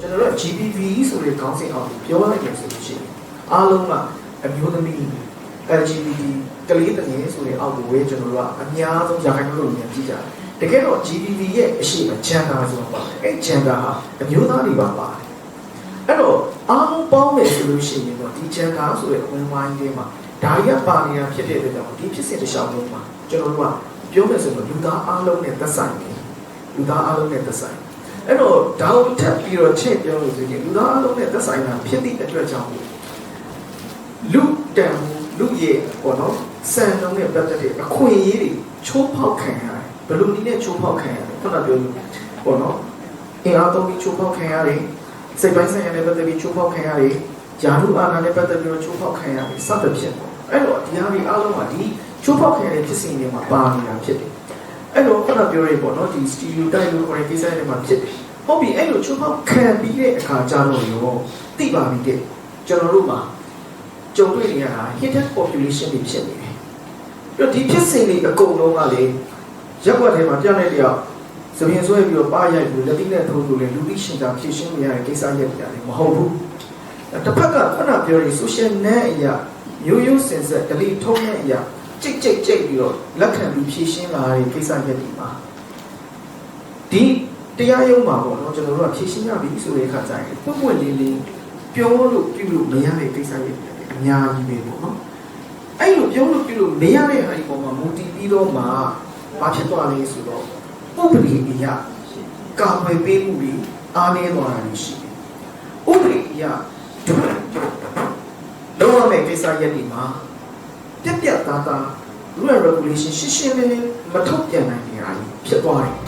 ကျွန်တော်တို့ GBV ဆိုတဲ့ခေါင်းစဉ်အောက်ကိုပြောလိုက်တယ်ဆိုလို့ရှိရင်အားလုံးကအမျိုးသမီး LGBT ကလေးတငယ်ဆိုတဲ့အောက်ကိုဝေးကျွန်တော်တို့ကအများဆုံးရာခိုင်နှုန်းလို့မြင်ကြည့်ကြတယ်တကယ်တော့ GBV ရဲ့အရှိမ gender ဆိုတာပါတယ်အဲ့ gender ဟာအမျိုးသားတွေပါပါတယ်အဲ့တော့အားလုံးပေါင်းမယ်ဆိုလို့ရှိရင်တော့ဒီ gender ဆိုတဲ့ဝင်ဝိုင်းလေးမှာဒါရီကပါနေတာဖြစ်တဲ့အတွက်ကြောင့်ဒီဖြစ်စဉ်တစ်လျှောက်လုံးမှာကျွန်တော်တို့ကပြောမယ်ဆိုတော့လူသားအားလုံးနဲ့သက်ဆိုင်တယ်လူသားအားလုံးနဲ့သက်ဆိုင် အဲ့တော့ဒါကိုထပ်ပြီးတော့ချင့်ပြောလို့ဆိုရင်လူသားအားလုံးနဲ့သက်ဆိုင်တာဖြစ်သည့်အတွက်ကြောင့်လူတန်လူရဲ့ပေါ့နော်စံနှုန်းနဲ့ပတ်သက်တဲ့အခွင့်အရေးတွေချိုးဖောက်ခံရတယ်ဘယ်လိုနည်းနဲ့ချိုးဖောက်ခံရလဲခုနပြောလို့ပေါ့နော်အင်အားသုံးပြီးချိုးဖောက်ခံရတယ်စိတ်ပိုင်းဆိုင်ရာနဲ့ပတ်သက်ပြီးချိုးဖောက်ခံရတယ်ယာရုအာဏာနဲ့ပတ်သက်ပြီးတော့ချိုးဖောက်ခံရတယ်စသဖြင့်ပေါ့အဲ့တော့ဒီဟာတွေအားလုံးကဒီချိုးဖောက်ခံရတဲ့ဖြစ်စဉ်တွေမှာပါနေတာဖြစ်တယ် အဲ့တော့ခုနပြောရပေါ့နော်ဒီ stereotype လို့ခေါ်တဲ့ကိစ္စတွေမှာဖြစ်တယ်ဟုတ်ပြီအဲ့လိုချိုးဖောက်ခံပြီးတဲ့အခါကျတော့ရောသိပါပြီတဲ့ကျွန်တော်တို့မှာကြုံတွေ့နေရတာ hidden population တွေဖြစ်နေတယ်ပြီးတော့ဒီဖြစ်စဉ်တွေအကုန်လုံးကလေရက်ွက်ထဲမှာပြောင်းနေတယောက်သပင်ဆွဲပြီးတော့ပါရိုက်ပြီးလက်တိနဲ့ထိုးလို့လေလူသိရှင်တာဖြည့်ရှင်းနေရတဲ့ကိစ္စရက်တွေလည်းမဟုတ်ဘူးတစ်ဖက်ကခုနပြောတဲ့ social net အရာရိုးရိုးစင်ဆက် delete ထုံးတဲ့အရာ ကြိတ်ကြိတ်ကြိတ်ပြီးတော့လက်ခံပြီးဖြည့်ရှင်းလာတဲ့ကိစ္စရက်တွေမှာဒီတရားရုံးမှာပေါ့နော်ကျွန်တော်တို့ကဖြည့်ရှင်းရပြီဆိုတဲ့အခါကျရင်ပွင့်ပွင့်လင်းလင်းပြောလို့ပြုလို့မရတဲ့ကိစ္စရက်တွေအများကြီးပဲပေါ့နော်အဲ့လိုပြောလို့ပြုလို့မရတဲ့ဟာဒီပေါ်မှာမူတည်ပြီးတော့မှဘာဖြစ်သွားလဲဆိုတော့ဥပဒေအရကာကွယ်ပေးမှုတွေအားနည်းသွားတာရှိတယ်။ဥပဒေအရလုံးဝမဲ့ကိစ္စရက်ဒီမှာ ပြက်ပြက်သားသား rule regulation ရှင်းရှင်းလင်းလင်းမထုတ်ပြန်နိုင်နေတာကြီးဖြစ်သွားတယ်